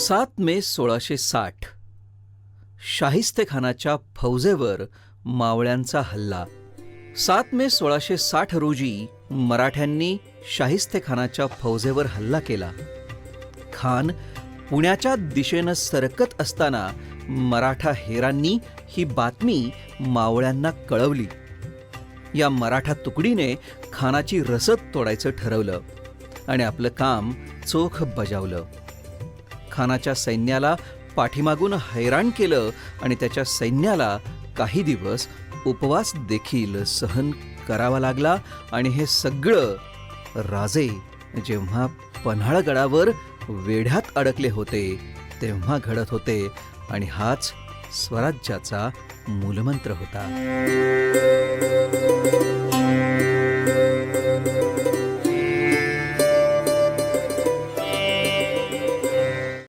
सात मे सोळाशे साठ. शाहिस्तेखानाच्या फौजेवर मावळ्यांचा हल्ला. सात मे सोळाशे साठ रोजी मराठ्यांनी शाहिस्तेखानाच्या फौजेवर हल्ला केला. खान पुण्याच्या दिशेनं सरकत असताना मराठा हेरांनी ही बातमी मावळ्यांना कळवली. या मराठा तुकडीने खानाची रसद तोडायचं ठरवलं आणि आपलं काम चोख बजावलं. खानाच्या सैन्याला पाठीमागून हैराण केलं आणि त्याच्या सैन्याला काही दिवस उपवास देखील सहन करावा लागला आणि हे सगळं राजे जेव्हा पन्हाळगडावर वेढ्यात अडकले होते तेव्हा घडत होते आणि हाच स्वराज्याचा मूलमंत्र होता.